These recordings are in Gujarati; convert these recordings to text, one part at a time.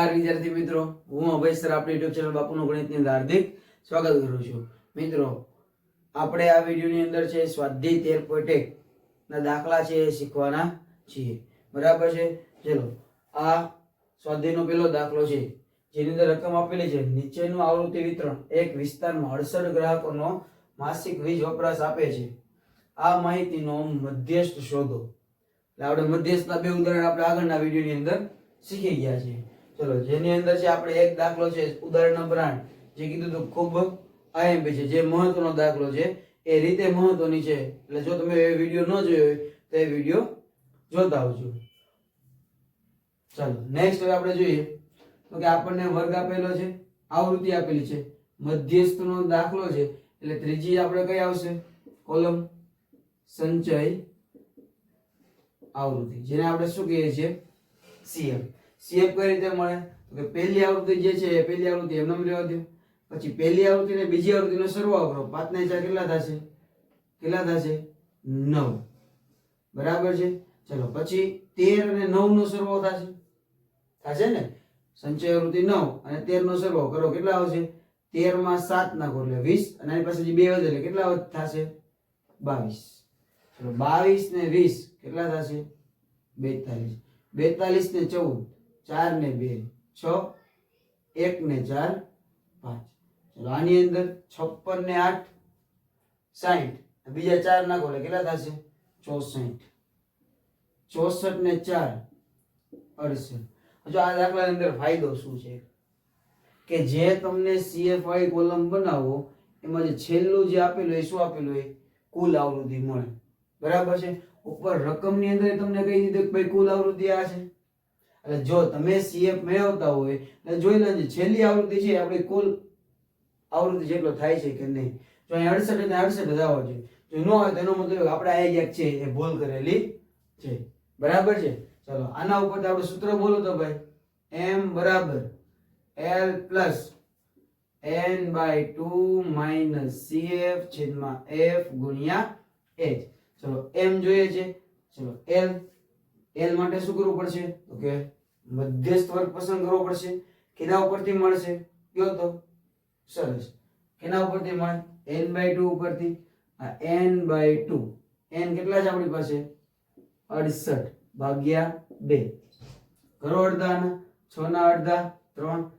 નમસ્કાર વિદ્યાર્થી મિત્રો. હું અભય સર આપણી યુટ્યુબ ચેનલ બાપુનું ગણિતની હાર્દિક સ્વાગત કરું છું. મિત્રો, આપણે આ વિડીયોની અંદર છે, સ્વાધ્યાય તેર પોઈન્ટ એકના દાખલા છે એ શીખવાના છીએ. બરાબર છે? ચલો, આ સ્વાધ્યાયનો પહેલો દાખલો છે. જેની અંદર રકમ આપેલી છે, નીચેનું આવૃત્તિ વિતરણ એક વિસ્તારમાં અડસઠ ગ્રાહકોનો માસિક વીજ વપરાશ આપે છે. આ માહિતીનો મધ્યસ્થ શોધો. એટલે આપણે મધ્યસ્થના બે ઉદાહરણ આપણે આગળના વિડીયોની અંદર શીખી ગયા છે ચલો, જેની અંદર છે આપણે એક દાખલો છે ઉદાહરણ નંબર આઠ, જે કીધું તો ખૂબ આઈએમપી છે, જે મહત્વનો દાખલો છે, એ રીતે મહત્વની છે. એટલે જો તમે એ વીડિયો ન જોયો હોય, તો એ વીડિયો જોતા આવજો. ચાલો નેક્સ્ટ હવે આપણે જોઈએ. તો કે આપણને વર્ગ આપેલો છે, આવૃત્તિ આપેલી છે. મધ્યસ્થનો દાખલો છે, એટલે ત્રીજી આપણે કઈ આવશે? કોલમ સંચય આવૃત્તિ, જેને આપણે શું કહીએ છીએ? સીએફ સીએફ કઈ રીતે મળે? તો કે પહેલી આવૃત્તિ જે છે, એ પહેલી આવૃત્તિ એમને એમ રહેવા દો. પછી પહેલી આવૃત્તિ ને બીજી આવૃત્તિનો સરવાળો કરો. પાંચ ને ચાર કેટલા થશે? કેટલા થશે? નવ. બરાબર છે? ચલો, પછી તેર અને નવ નો સરવાળો થશે. થશે ને? સંચય આવૃત્તિ નવ અને તેરનો સરવાળો કરો. કેટલા આવશે? તેરમાં સાત નાખો એટલે વીસ અને એની પાસે જે બે વધે એટલે કેટલા થશે? બાવીસ. ચલો, બાવીસ ને વીસ કેટલા થશે? બેતાલીસ. બેતાલીસ ને ચૌદ. ચાર ને બે, છ, એક ને ચાર, પાંચ. ચલો, આની અંદર છપ્પન ને આઠ સાઠ બીજા ચાર નાખો એટલે કેટલા થશે? ચોસઠ. ચોસઠ ને ચાર, અડસઠ. જો આ દાખલાની અંદર ફાયદો શું છે? કે જે તમને સીએફઆઈ કોલમ બનાવો, એમાં જે છેલ્લું જે આપેલું એ શું આપેલું હોય? કુલ આવૃત્તિ મળે. બરાબર છે? ઉપર રકમની અંદર તમને કહી દીધું કે ભાઈ કુલ આવૃત્તિ આ છે? એટલે જો તમે સીએફ મેળવતા હોય, એટલે જોઈ લેજો, છેલ્લી આવૃત્તિ છે, આપણી કુલ આવૃત્તિ જેટલો થાય છે કે નહીં? જો અહીં અડસઠ અને અડસઠ જ આવવા જોઈએ જો ન હોય તેનો મતલબ આપણે આ એક છે, એ ભૂલ કરેલી છે. બરાબર છે? ચલો, આના ઉપર આપણે સૂત્ર બોલો તો ભાઈ. એમ બરાબર. L plus N by two minus CF છેદમાં એફ ગુણ્યા એચ ચલો એમ જોઈએ છે. ચલો એલ એલ માટે શું કરવું પડશે? તો કે મધ્યસ્થ વર્ગ પસંદ કરવો પડશે. કેના ઉપરથી મળશે? કયો તો? સરસ. કેના ઉપરથી મળે? n બાય ટુ ઉપરથી. આ n બાય ટુ. n કેટલા છે આપણી પાસે? અડસઠ ભાગ્યા બે. કરો અડધાના. છ ના અડધા, ત્રણ.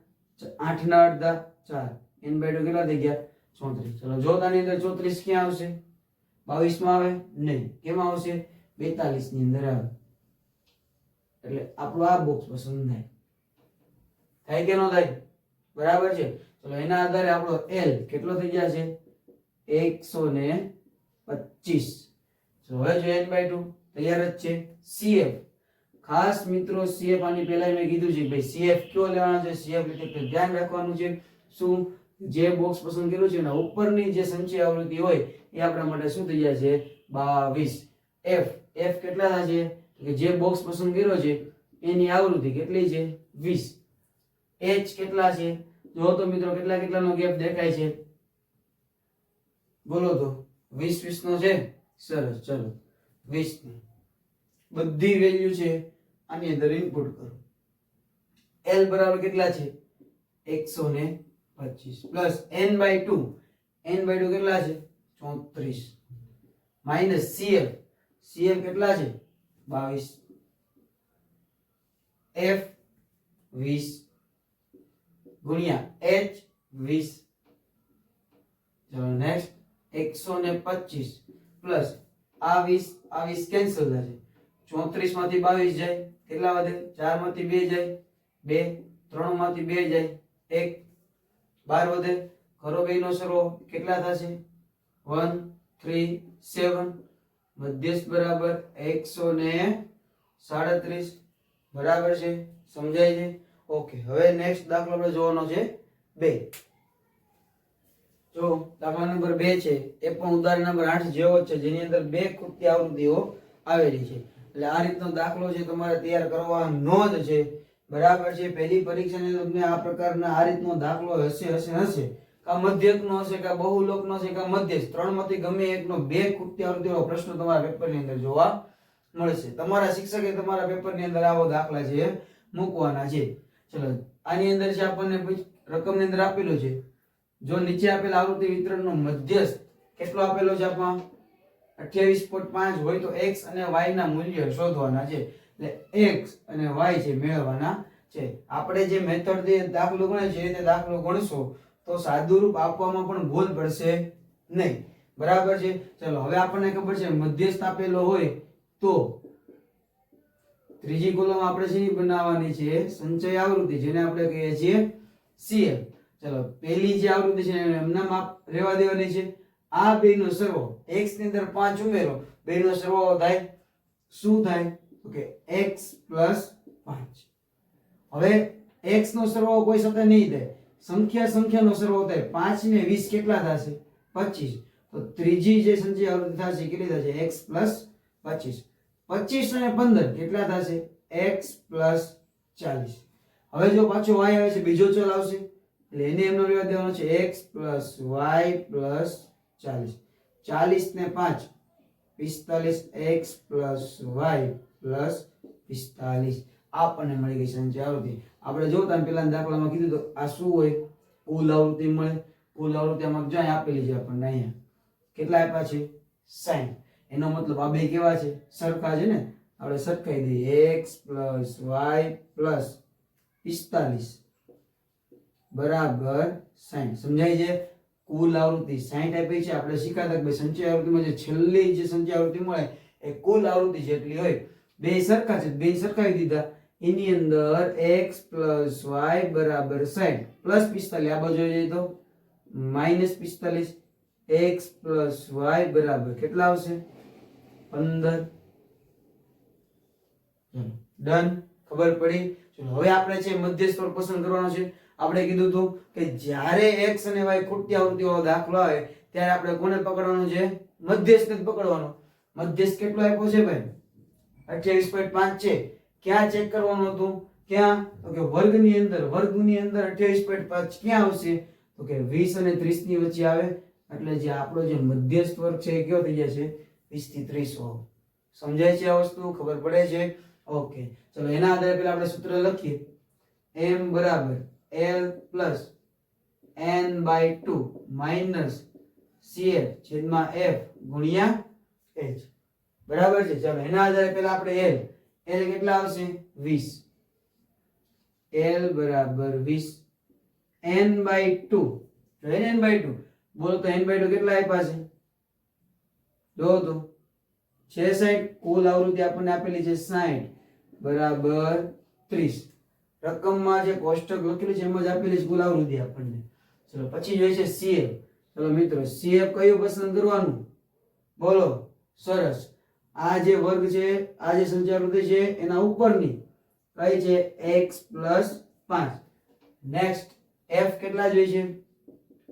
આઠ ના અડધા, ચાર. n બાય ટુ કેટલા થઈ ગયા? ચોત્રીસ. ચલો, જો તાની અંદર ચોત્રીસ ક્યાં આવશે? બાવીસમાં આવે? નહીં. કેમાં આવશે? બેતાલીસની અંદર આવે. એટલે આપણું આ બોક્સ પસંદ થાય. થાય કે ન થાય? બરાબર છે? ચલો, એના આધારે આપણો એલ કેટલો થઈ ગયા છે એકસો ને પચીસ. હવે જો એન બાય ટુ તૈયાર જ છે? સીએફ ખાસ મિત્રો સીએફ આની પહેલા મેં કીધું છે ભાઈ સીએફ કયો લેવાનો છે? સીએફ એટલે ધ્યાન રાખવાનું છે શું? જે બોક્સ પસંદ કર્યું છે એના ઉપરની જે સંચય આવૃત્તિ હોય, એ આપણા માટે શું થઈ જાય છે બાવીસ. એફ એફ કેટલા થશે? કે જે બોક્સ પસંદ કર્યો છે, એની આવૃત્તિ કેટલી છે? વીસ. એચ કેટલા છે? જો તો મિત્રો કેટલા કેટલાનો ગેપ દેખાય છે? બોલો તો. વીસ વીસ નો છે? સરસ, ચલો. વીસ બધી વેલ્યુ છે. આની અંદર ઇનપુટ કરો. એલ બરાબર કેટલા છે? એકસો ને પચીસ. Plus N by two N by two કેટલા છે? ચોત્રીસ. માઇનસ સીએફ સીએફ કેટલા છે? બાવીસ. એફ વીસ. ગુણ્યા એચ વીસ. ચલો નેક્સ્ટ એકસો ને પચીસ. પ્લસ આ વીસ આ વીસ કેન્સલ થશે. ચોત્રીસમાંથી બાવીસ જાય. કેટલા વધે? ચારમાંથી બે જાય. બે. ત્રણમાંથી બે જાય. એક. બાર વધે. ખરો બે નો સરવો કેટલા થશે? વન થ્રી સેવન મધ્યસ્થ બરાબર એકસો ને સાડત્રીસ. બરાબર છે? સમજાય છે? ઓકે, હવે નેક્સ્ટ દાખલો આપણે જોવાનો છે બે. જો, દાખલા નંબર બે છે. એ પણ ઉદાહરણ નંબર આઠ જેવો છે, જેની અંદર બે કૃત્ય આવૃત્તિઓ આવેલી છે. એટલે આ રીતનો દાખલો છે તમારે તૈયાર કરવાનો જ છે. બરાબર છે? પહેલી પરીક્ષાની અંદર તમને આ પ્રકારના આ રીતનો દાખલો હશે હશે હશે. કા મધ્યકનો હશે કા બહુલોકનો હશે કા મધ્યસ્થ. ત્રણમાંથી ગમે એકનો બે ખૂટતી આવૃત્તિનો પ્રશ્ન તમારા પેપરની અંદર જોવા મળશે. તમારા શિક્ષકે તમારા પેપરની અંદર આવો દાખલા છે, મૂકવાના છે. ચલો, આની અંદર છે આપણને રકમની અંદર આપેલું છે. જો નીચે આપેલ આવૃત્તિ વિતરણનો મધ્યસ્થ કેટલો આપેલો છે આપમાં? અઠ્યાવીસ પોઈન્ટ પાંચ હોય તો એક્સ અને વાય ના મૂલ્ય શોધવાના છે. એટલે એક્સ અને વાય છે મેળવવાના છે. આપણે જે મેથડ દાખલો ગણે છે, એ રીતે દાખલો ગણશો તો સાદુરૂપ આપવામાં પણ ભૂલ પડશે નહીં. બરાબર છે? ચલો, હવે આપણને ખબર છે, મધ્યસ્થ આપેલો હોય તો ત્રીજી કોલમ આપણે શેની બનાવવાની છે, સંચય આવૃત્તિ, જેને આપણે કહીએ છીએ સીએમ ચલો, પહેલી જે આવૃત્તિ છે એને એમનામ આપ રહેવા દેવાની છે. આ બેનો સરવાળો x ની અંદર 5 ઉમેરો, બેનો સરવાળો થાય શું થાય? ઓકે એક્સ x 5 હવે x નો સરવાળો કોઈ સાથે નહીં થાય. સંખ્યા સંખ્યાનો સરવાળો થાય. પાંચ ને વીસ કેટલા થશે? 25 તો ત્રીજી જે આવૃત્તિ થશે, કેટલી થશે? x 25 25 અને 15 કેટલા થશે? એક્સ પ્લસ ચાલીસ. હવે જો પાછો વાય આવે છે, બીજો ચલ આવશે. એટલે એને એમનો રહેવા દેવાનો છે, એક્સ પ્લસ વાય પ્લસ ચાલીસ. ચાલીસ ને 5 45 x y 45 આપણને મળી ગઈ સંચય આવૃત્તિ. આપણે જોતા પેલા દાખલામાં કીધું તો આ શું હોય? કુલ આવૃત્તિ મળે. કુલ આવૃત્તિ આમાં જ્યાં આપેલી છે આપણને અહીંયા? કેટલા આપ્યા છે? 60 એનો મતલબ આ બે કેવા છે? સરખા છે ને? આપણે સરખાઈ દઈએ. x y 45 બરાબર 60 સમજાય છે? કુલ આવૃત્તિ 60 આપી છે. આપણે શીખાતા કે ભાઈ સંચય આવૃત્તિમાં જે છેલ્લી જે સંચય આવૃત્તિ મળે, એ કુલ આવૃત્તિ જેટલી હોય, બે સરખા છે. બે સરખાવી દીધા. એની અંદર x વાય બરાબર 60 પ્લસ 45 આ બાજુ જઈએ તો? માઇનસ પિસ્તાલીસ એક્સ પ્લસ વાય બરાબર કેટલા આવશે? 15 ડન ખબર પડી? ચલો, હવે આપણે છે મધ્ય સ્તર પસંદ કરવાનો છે. આપણે કીધું હતું કે જ્યારે x અને y ખૂટતી આવૃત્તિવાળો દાખલો આવે, ત્યારે આપણે કોને પકડવાનું છે? મધ્યસ્થ પકડવાનો. મધ્યસ્થ કેટલો આપ્યો છે ભાઈ? અઠ્યાવીસ પોઈન્ટ પાંચ છે. ક્યાં ચેક કરવાનું હતું? ક્યાં? તો કે વર્ગની અંદર વર્ગની અંદર અઠ્યાવીસ પોઈન્ટ પાંચ ક્યાં આવશે? તો કે વીસ અને ત્રીસની વચ્ચે આવે. એટલે જે આપણો જે મધ્યસ્થ વર્ગ છે એ કયો થઈ જશે? વીસથી ત્રીસ હોવ. સમજાય છે આ વસ્તુ? ખબર પડે છે? ઓકે. ચલો, એના આધારે પેલા આપણે સૂત્ર લખીએ. M બરાબર l plus n by two minus cl છેદમાં f ગુણ્યા h. બરાબર છે? ચલો, એના આધારે પેલા આપણે l. l કેટલા આવશે? 20 l બરાબર 20 n બાય 2 જો n બાય 2 બોલો તો n બાય 2 કેટલા આપ્યા છે? જો તો. 66 કુલ આવૃત્તિ આપણને આપેલી છે 60 બરાબર 30 રકમમાં જે કોષ્ટક લખેલું છે, એમાં જ આપેલી છે કુલ આવૃત્તિ આપણને. ચલો, પછી જોઈએ છે CF ચલો મિત્રો CF કયું પસંદ કરવાનું? બોલો, સરસ. આ જે વર્ગ છે, આ જે સંચારવૃત્તિ છે, એના ઉપરની કઈ છે? X 5 નેક્સ્ટ f કેટલા જોઈએ છે?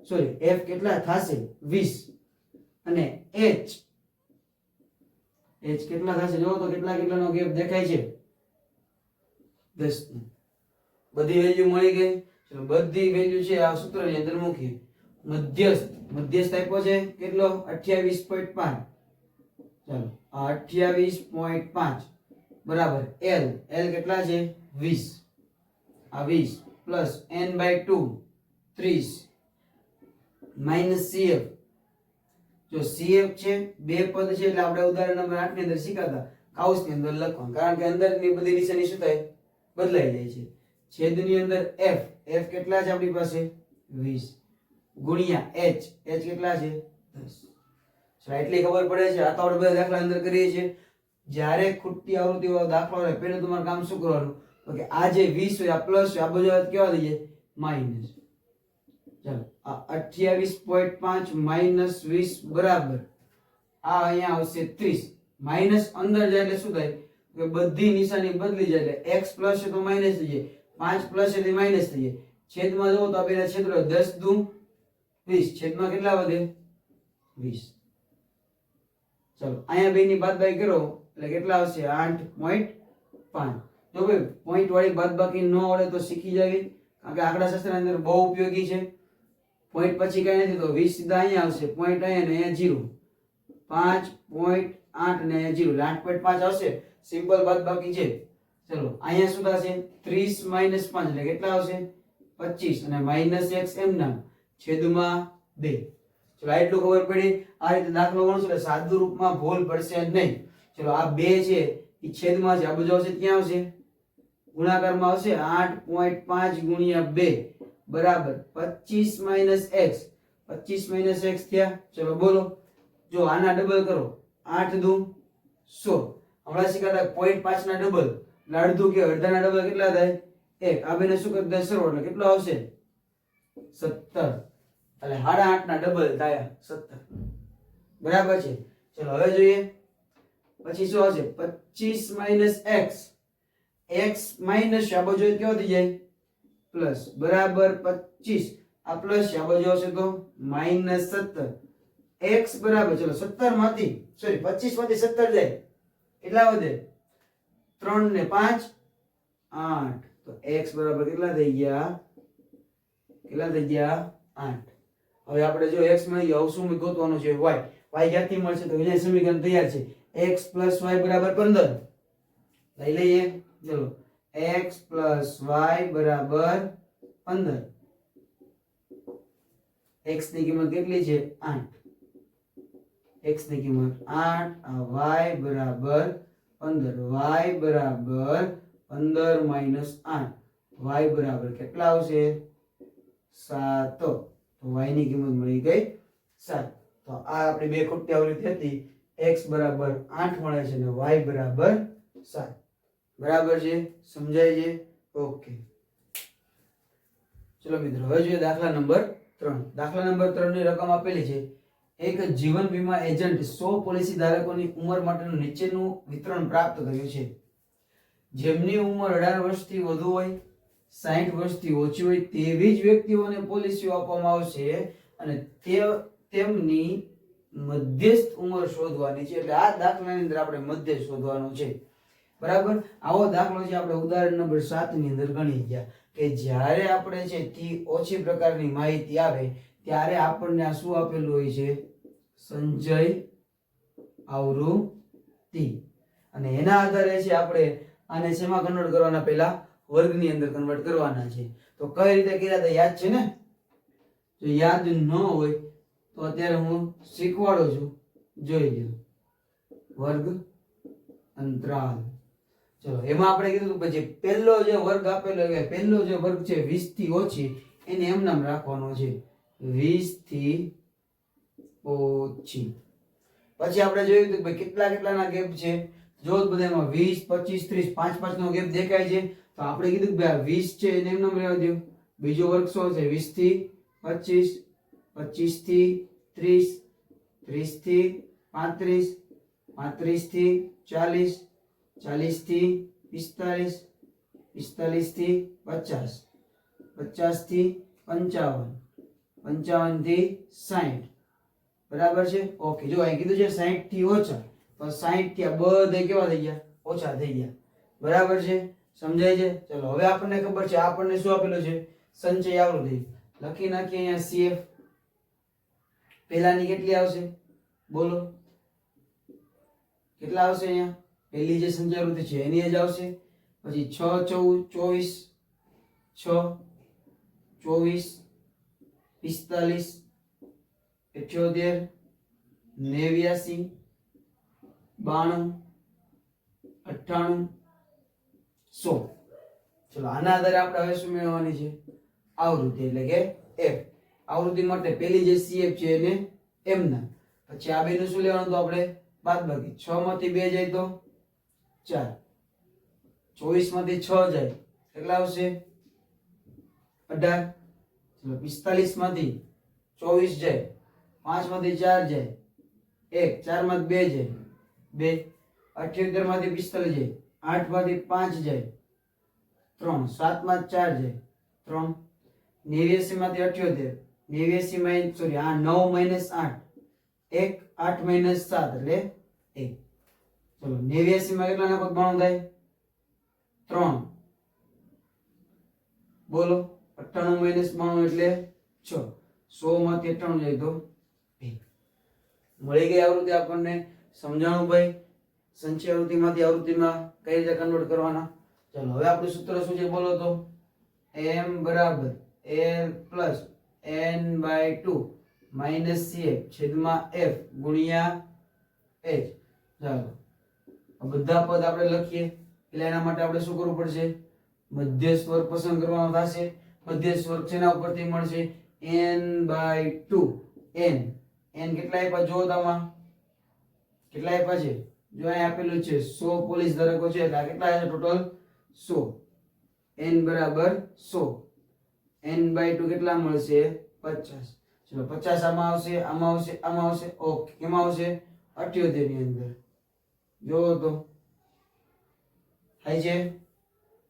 સોરી f કેટલા થશે? 20 અને h. H કેટલા થશે? જો તો કેટલા કેટલાનો ગેપ દેખાય છે. 10 બધી વેલ્યુ મળી ગઈ. ચલો, બધી વેલ્યુ છે, આ સૂત્રની અંદર મૂકીએ. મધ્યસ્થ. મધ્યસ્થ આપ્યો છે કેટલો? 28.5 ચાલો. આ અઠ્યાવીસ પોઈન્ટ પાંચ. બરાબર. એલ એલ કેટલા છે? વીસ. આ વીસ પ્લસ એન બાય ટુ, ત્રીસ. માઇનસ સીએફ જો સીએફ છે, બે પદ છે, એટલે આપણે ઉદાહરણ નંબર આઠની અંદર શીખાતા. કાઉસની અંદર લખવાનું. કારણ કે અંદરની બધી નિશાની શું થાય? બદલાઈ જાય છે. છેદની અંદર એફ એફ કેટલા છે આપણી પાસે? વીસ. ગુણ્યા એચ એચ કેટલા છે? દસ. એટલી ખબર પડે છે આ તો આપણે બધા દાખલા અંદર કરીએ છીએ. જ્યારે ખૂટતી આવૃત્તિ વાળો દાખલો આવે પહેલું તમારે કામ શું કરવાનું? તો કે આ જે વીસ હોય, આ પ્લસ હોય, આ બધું કેવા જાય માઇનસ. ચાલો, આ 28.5 માઇનસ વીસ બરાબર. આ અહીંયા આવશે 30 માઇનસ અંદર જાય એટલે શું થાય? કે બધી નિશાની બદલી જાય એટલે એક્સ પ્લસ છે તો માઇનસ થઈ જાય. પાંચ પ્લસ એટલે માઇનસ થઈ જાય. છેદમાં જુઓ તો આ બેના છેદ દસ દુ વીસ. છેદમાં કેટલા વધે? 20 ચલો, અહીંયા બે ની બાદબાકી કરો, એટલે કેટલા આવશે? આઠ પોઈન્ટ પાંચ. જો ભાઈ પોઈન્ટ વાળી બાદબાકી ન આવડે તો શીખી જાવી, કારણ કે આંકડા શાસ્ત્ર અંદર બહુ ઉપયોગી છે. પોઈન્ટ પછી કઈ નથી, તો વીસ સીધા અહીંયા આવશે. પોઈન્ટ અહીંયા ને અહીંયા જીરો પાંચ પોઈન્ટ આઠ ને જીરો આઠ પોઈન્ટ પાંચ આવશે. સિમ્પલ બાદબાકી છે. ચલો, અહીંયા શું થશે? ત્રીસ માઇનસ પાંચ, એટલે કેટલા આવશે? પચીસ. અને માઇનસ એક્સ એમ નામ છેદમાં બે. ચલો, આ એટલું ખબર પડી. આ રીતે દાખલો ગણશું એટલે સાદુ રૂપમાં ભૂલ પડશે નહીં. ચલો, આ બે છે, એ છેદમાં છે, આ બધું આવશે ક્યાં આવશે. ગુણાકારમાં આવશે આઠ પોઈન્ટ પાંચ ગુણ્યા બે. બરાબર. પચીસ માઇનસ એક્સ. પચીસ માઇનસ એક્સ થયા. ચલો, બોલો. જો, આના ડબલ કરો. આઠ દુ સો. હમણાં શીખાતા પોઈન્ટ પાંચ ના ડબલ એટલે કે, અડધાના ડબલ કેટલા થાય? એક. આ બેને શું કરી દે? એટલે કેટલો આવશે? સત્તર. એટલે સાડા આઠ ના ડબલ થાય સત્તર. બરાબર છે? ચલો, હવે જોઈએ. પછી શું આવશે? પચીસ માઇનસ એક્સ એક્સ માઇનસ શાબો જોઈએ કેવો થઈ જાય? પ્લસ બરાબર પચીસ. આ પ્લસ શાબો આવશે તો માઇનસ સત્તર. એક્સ બરાબર. ચલો સત્તરમાંથી સોરી પચીસમાંથી સત્તર જાય. કેટલા વધે? ત્રણ ને પાંચ. આઠ. તો એક્સ બરાબર કેટલા થઈ ગયા? કેટલા થઈ ગયા? આઠ. હવે આપણે જો x ગયો શું ગોતવાનું છે? વાય વાય ક્યાંથી મળશે? તો અહીંયા સમીકરણ તૈયાર છે. એક્સ પ્લસ વાય બરાબર પંદર. લઈ લઈએ. ચલો. એક્સ પ્લસ વાય બરાબર પંદર. એક્સની કિંમત કેટલી છે? આઠ. x ની કિંમત આઠ, આ વાય બરાબર પંદર. વાય બરાબર પંદર માઇનસ આઠ. વાય બરાબર કેટલા આવશે? સાત. તો વાયની કિંમત મળી ગઈ સાત. તો આ આપણી બે ખોટી આવૃત્તિ હતી એક્સ બરાબર આઠ મળે છે અને વાય બરાબર સાત. બરાબર છે? સમજાય છે? ઓકે. ચલો મિત્રો, હવે જોઈએ દાખલા નંબર ત્રણ. દાખલા નંબર ત્રણની રકમ આપેલી છે. એક જીવન વીમા એજન્ટ સો પોલિસી ધારકોની ઉંમર માટેનું નીચેનું વિતરણ પ્રાપ્ત કર્યું છે. જેમની ઉંમર અઢાર વર્ષથી વધુ હોય સાહીઠ વર્ષથી ઓછી હોય તેવી જ વ્યક્તિઓને પોલિસીઓ આપવામાં આવશે અને તે તેમની મધ્યસ્થ ઉંમર શોધવાની છે. એટલે આ દાખલાની અંદર આપણે મધ્ય શોધવાનું છે. બરાબર? આવો દાખલો છે આપણે ઉદાહરણ નંબર સાતની અંદર ગણી ગયા કે જ્યારે આપણે છે થી ઓછી પ્રકારની માહિતી આવે, ત્યારે આપણને આ શું આપેલું હોય છે? સંજય આવૃત્તિ. અને એના આધારે છે આપણે આને શેમાં કન્વર્ટ કરવાના પહેલા? વર્ગની અંદર કન્વર્ટ કરવાના છે. તો કઈ રીતે કર્યા હતા યાદ છે ને? જો યાદ ન હોય તો અત્યારે હું શીખવાડું છું. જોઈ લો વર્ગ અંતરાલ. ચલો, એમાં આપણે કીધું પછી પહેલો જે વર્ગ આપેલો કે પહેલો જે વર્ગ છે 20 થી ઓછી, એને એમ નામ રાખવાનો છે. 20 થી ઓછી. પછી આપણે જોયું કે કેટલા કેટલાના ગેપ છે? જો બધામાં 20 25 30 પાંચ પાંચ નો ગેપ દેખાય છે. તો આપણે કીધું કે ભાઈ વીસ છે એને એમ રહેવા દો બીજો વર્ગ શું છે વીસથી 25 25 થી 30 30 થી 35 35 થી 40 ચાલીસથી પિસ્તાલીસ પિસ્તાલીસથી પચાસ પચાસથી પંચાવન પંચાવનથી સાઠ બરાબર છે? ઓકે. જો અહીં કીધું છે સાઠથી ઓછા, તો સાઠથી આ બધે કેવા થઈ ગયા? ઓછા થઈ ગયા. બરાબર છે? સમજાય છે? ચલો, હવે આપણને ખબર છે, આપણને શું આપેલું છે? સંચય આવૃત્તિ. લખી નાખીએ અહીંયા સીએફ પહેલાની કેટલી આવશે? બોલો. કેટલા આવશે અહીંયા? પહેલી જે સંચાવૃત્તિ છે, એની જ આવશે. પછી છ, ચૌદ, ચોવીસ, છ, ચોવીસ, પિસ્તાલીસ, અઠ્યોતેર, નેવ્યાસી, બાણું, અઠ્ઠાણું સો ચલો, આના આધારે આપણે હવે શું મેળવવાની છે? આવૃત્તિ એટલે કે એફ આવૃત્તિ માટે પહેલી જે સીએફ છે એને એમના પછી આ બેનું શું લેવાનું તો આપણે? બાદ બાકી છ માંથી બે જાય તો ચાર. ચોવીસમાંથી છ જાય. કેટલા આવશે? અઢાર. ચલો, પિસ્તાલીસમાંથી ચોવીસ જાય. પાંચમાંથી ચાર જાય. એક. ચારમાંથી બે જાય. બે. અઠ્યોતેરમાંથી પિસ્તાલીસ જાય. આઠમાંથી પાંચ જાય. ત્રણ. સાતમાં ચાર જાય. ત્રણ. નેવ્યાસી માંથી અઠ્યોતેર. નેવ્યાસી માઇનસ સોરી આ નવ માઇનસ આઠ. એક, આઠ માઇનસ સાત, એટલે એક. ચલો, નેવ્યાસી માં કેટલા તો બાણું થાય? ત્રણ. બોલો. અઠ્ઠાણું માઇનસ બાણું એટલે છ. સો માંથી અઠ્ઠાણું જાય તો મળી ગઈ આવૃત્તિ આપણને. સમજાણું ભાઈ? સંચય આવૃત્તિમાંથી આવૃત્તિમાં કઈ રીતે કન્વર્ટ કરવાના? ચલો, હવે આપણું સૂત્ર શું છે બોલો તો? M બરાબર l plus n by two minus cf છેદમાં f ગુણ્યા h. ચાલો બધા પદ આપણે લખીએ. એટલે એના માટે આપણે શું કરવું પડશે? મધ્ય સ્વર પસંદ કરવાનો થશે. મધ્ય સ્વર છેના ઉપરથી મળશે? N by two n. N કેટલા આપ્યા? જો તમા કેટલા આપ્યા છે? જો અહીં આપેલું છે 100 પોલીસ ધારકો છે એટલે કેટલા છે ટોટલ 100 n બરાબર 100 n બાય 2 કેટલા મળશે? 50 ચલો 50 આમાં આવશે આમાં આવશે આમાં આવશે. ઓકે કેમાં આવશે? 78 ની અંદર. જોવો તો. થાય છે?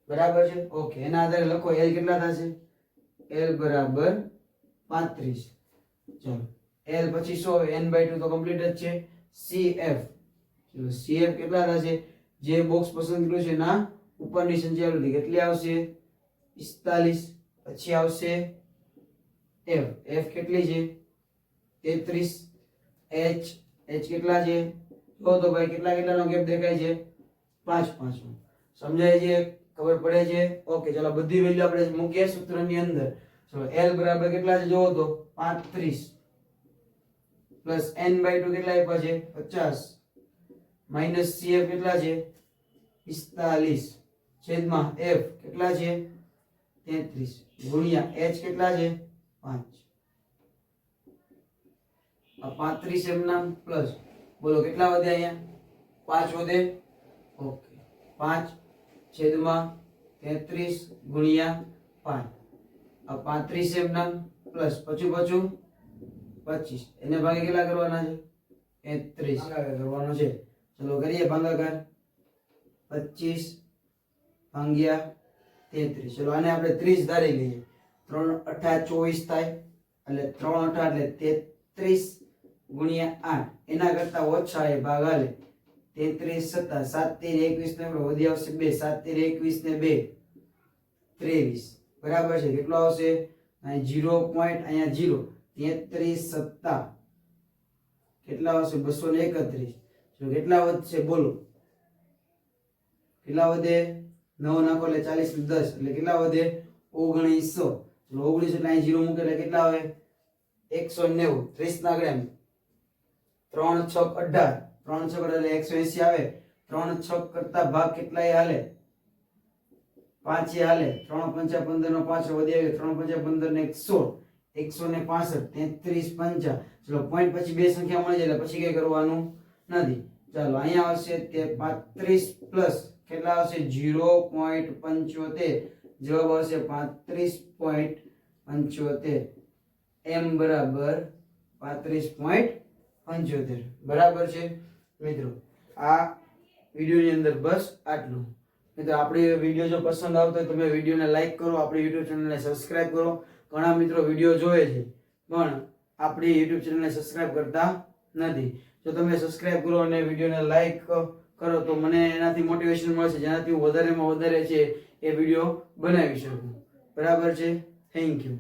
બરાબર છે? ઓકે એના આધારે લખો, l કેટલા થશે? L બરાબર 35 ચલો, l પછી 100 n બાય 2 તો કમ્પ્લીટ જ છે. Cf ચલો, શેર કેટલા થશે? જે બોક્સ પસંદ કર્યું છે ના ઉપરની સંખ્યા કેટલી આવશે? 45 પછી આવશે f f કેટલી છે? 33 h h કેટલા છે? જો તો ભાઈ, કેટલા કેટલાનો ગેપ દેખાય છે? 5 5 સમજાય છે? ખબર પડે છે? ઓકે, ચલો, બધી વેલ્યુ આપણે મૂકીએ સૂત્રની અંદર. ચલો, l બરાબર કેટલા છે? જોવો તો 35 પ્લસ n બાય 2 કેટલા આપ્યા છે? 50 માઇનસ cf કેટલા છે? 45 છેદમાં એફ કેટલા છે? 33 ગુણ્યા એચ કેટલા છે? પાંચ. આ 35 એમ નામ પ્લસ. બોલો, કેટલા વધે અહીંયા? પાંચ વધે? ઓકે. પાંચ છેદમાં 33 ગુણ્યા પાંચ. આ 35 એમ નામ પ્લસ. પછી પછું 25 એને ભાગે કેટલા કરવાના છે? 33 ભાગાકાર કરવાનો છે. ચલો કરીએ ભાગાકાર. પચીસ ભાંગ્યા તેત્રીસ. ચલો આને આપણે 30 ધારી લઈએ. ત્રણ અઠા 24 થાય એટલે ત્રણ અઠા એટલે 33 ગુણ્યા આઠ. એના કરતા ઓછા એ ભાગ હાલે. 33 સત્તા, સાત તેર 21 ને વધી આવશે 2 7 તેર 21 ને 2 23 બરાબર છે? કેટલો આવશે? અહીં જીરો પોઈન્ટ, અહીંયા 0 33 સત્તા. કેટલા આવશે? 231 જો કેટલા વધશે બોલો. કેટલા વધે? નવ નાખો એટલે ચાલીસ દસ. એટલે કેટલા વધે? ઓગણીસો. એટલે ઓગણીસો અહીં જીરો મૂકે એટલે કેટલા આવે? 190 30 ના ગ્રામ ત્રણ છક 18 3 છક એટલે 180 આવે. ત્રણ છક કરતા ભાગ કેટલા એ હાલે? પાંચે હાલે. ત્રણ પંચા પંદર નો પાછો વધી આવ્યો. ત્રણ પંચા પંદર ને એકસો એકસો ને પાસઠ. તેત્રીસ પંચા. ચલો પોઈન્ટ પછી બે સંખ્યા મળી જાય એટલે પછી કઈ કરવાનું નથી. ચાલો, અહીંયા આવશે તે પાંત્રીસ પ્લસ કેટલા આવશે? જીરો પોઈન્ટ પંચોતેર. જવાબ આવશે પાંત્રીસ પોઈન્ટ પંચોતેર. એમ બરાબર પાંત્રીસ પોઈન્ટ પંચોતેર. બરાબર છે? મિત્રો, આ વિડીયોની અંદર બસ આટલું. મિત્રો, આપણી વીડિયો જો પસંદ આવતો હોય તમે વિડીયોને લાઈક કરો, આપણી યુટ્યુબ ચેનલને સબસ્ક્રાઇબ કરો. ઘણા મિત્રો વીડિયો જોવે છે, પણ આપણી યુટ્યુબ ચેનલને સબસ્ક્રાઇબ કરતા નથી. જો તમે સબસ્ક્રાઇબ કરો અને વિડીયોને લાઈક કરો, તો મને એનાથી મોટિવેશન મળશે, જેનાથી હું વધારેમાં વધારે છે એ વીડિયો બનાવી શકું. બરાબર છે? Thank you